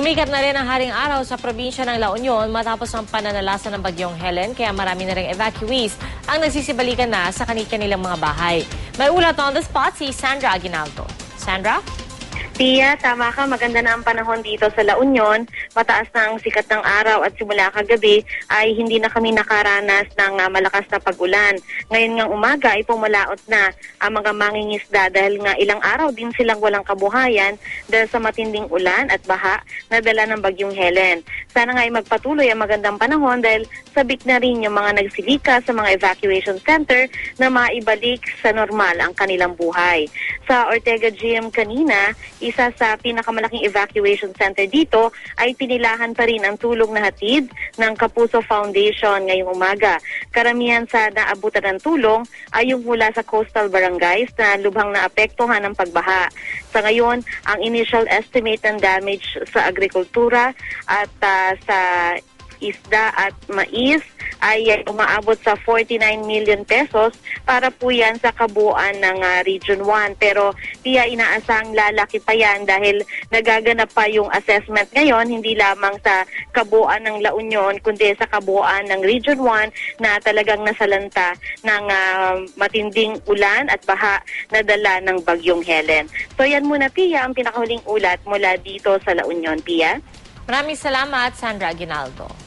Sumikat na rin ang haring araw sa probinsya ng La Union matapos ang pananalasa ng bagyong Helen kaya marami na rin evacuees ang nagsisibalikan na sa kanilang mga bahay. May ulat on the spot si Sandra Aguinaldo. Sandra? Tia, tama ka. Maganda na ang panahon dito sa La Union. Mataas na ang sikat ng araw at simula kagabi ay hindi na kami nakaranas ng ah, malakas na pag-ulan. Ngayon ngang umaga ay pumalaot na ang mga mangingisda dahil nga ilang araw din silang walang kabuhayan dahil sa matinding ulan at baha na dala ng bagyong Helen. Sana nga ay magpatuloy ang magandang panahon dahil sabik na rin yung mga nagsilika sa mga evacuation center na maibalik sa normal ang kanilang buhay. Sa Ortega Gym kanina, isa sa pinakamalaking evacuation center dito ay pinilahan pa rin ang tulong na hatid ng Kapuso Foundation ngayong umaga. Karamihan sa naabutan ng tulong ay yung mula sa coastal barangays na lubhang naapektuhan ng pagbaha. Sa ngayon, ang initial estimate ng damage sa agrikultura at ah, sa isda at mais ay uh, umaabot sa 49 million pesos para po yan sa kabuuan ng ah, Region 1. Pero tiya inaasang lalaki pa yan dahil nagaganap pa yung assessment ngayon, hindi lamang sa kabuuan ng La Union, kundi sa kabuuan ng Region 1 na talagang nasalanta ng ah, matinding ulan at baha na dala ng bagyong Helen. So yan muna, Pia, ang pinakahuling ulat mula dito sa La Union, Pia. Maraming salamat, Sandra Aguinaldo.